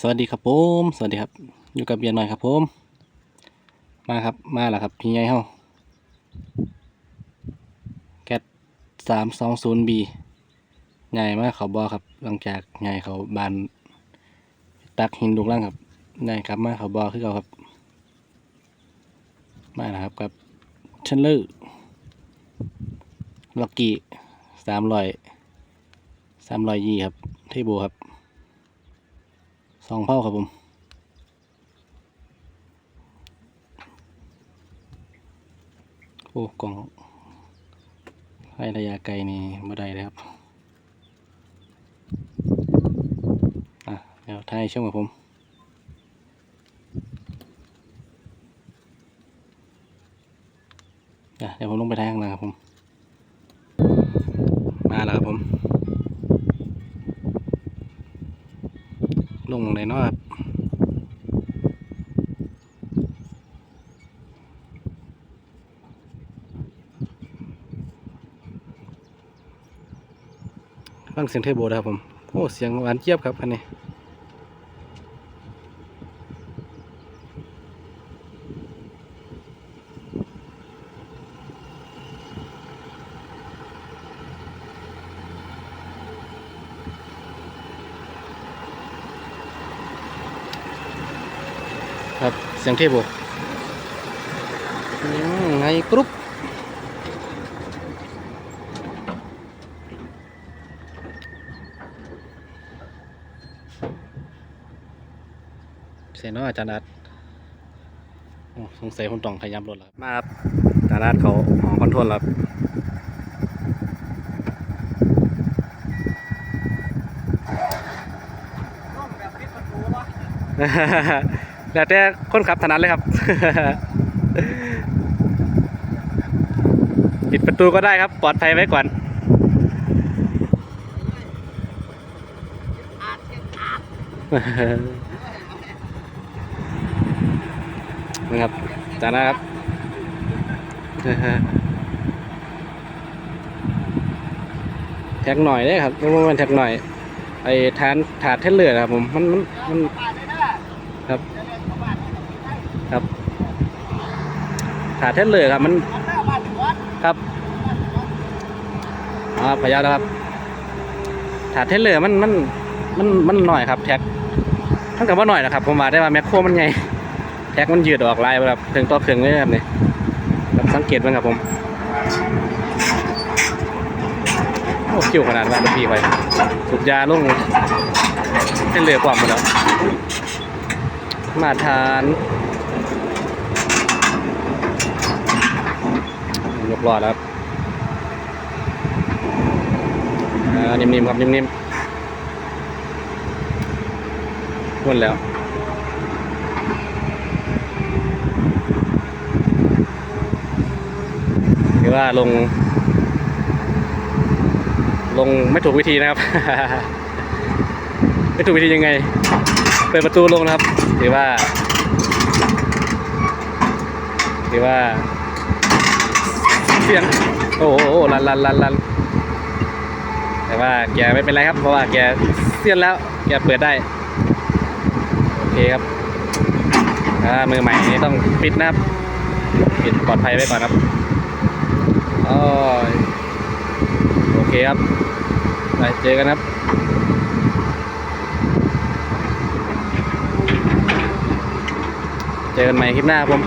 สวัสดีครับผมสวัสดีครับ อยู่กับเบียร์หน่อยครับผมมาครับมาแล้วครับพี่ใหญ่เฮาแกตสามสองศูนย์บีใหญ่มากเขาบอครับ หลังจากใหญ่เขาบานตักหินลูกล่างครับใหญ่ครับมาเขาบอคือเขาครับ มาแล้วครับกับเชนเลอร์ล็อกกี้สามร้อยสามร้อยยี่ครับเทโบครับ สองเผ่าครับผมโอ้กล่องให้ระยะไกลนี่บ่ได้เลยครับอะเดี๋ยวท้ายช่วงกับผมอะเดี๋ยวผมลงไปท้ายข้างล่างครับผม มาแล้วครับผม ลงเลยเนาะครับฟังเสียงเทโบนะครับผม โอ้ เสียงหวานเจี๊ยบครับอันนี้ ครับ เสียงเทอร์โบอืมไงกรุ๊ปเสียเนาะอาจารย์นัดโอ้สงสัยผมต้องขยับรถแล้วครับมาครับอาจารย์นัดเขาหอคอนโทรลแล้วครับ แล้วแต่คนขับถนัดเลยครับ ปิดประตูก็ได้ครับ ปลอดภัยไว้ก่อนนะครับจานะครับแท็กหน่อยได้ครับไม่ว่ามันแท็กหน่อย ไอ้ฐานถาดเทนเลอร์ครับผม มันมันมันครับ ครับถาดเทนเลอร์ครับมันครับอ่าพยานะครับถาดเทนเลอร์มันมันมันมันหน่อยครับ แท็กทั้งกับว่าหน่อยนะครับผมว่าได้ว่าแมคโครมันไงแท็กมันยืดออกลายแบบถึงต่อเครื่องเลยครับเนี่ยครับสังเกตมันครับผมโอ้คิวขนาดว่าลูกพี่ไปสุดยาลงเส้นเลือกว่าหมดแล้วมาทาน ยกรอดแล้วครับนิ่มๆครับนิ่มๆวนแล้วถือว่าลง ลงไม่ถูกวิธีนะครับ ไม่ถูกวิธียังไง เปิดประตูลงนะครับ ถือว่า ถือว่า เสียงโอ้โหโอ้โหลันลันลันลันแต่ว่าแกไม่เป็นไรครับ เพราะว่าแกเสียนแล้ว แกเปิดได้ โอเคครับอ่ามือใหม่นี่ต้องปิดนะครับ ปิดปลอดภัยไว้ก่อนครับโอ้โอเคครับ ไปเจอกันครับเจอกันใหม่คลิปหน้าครับผม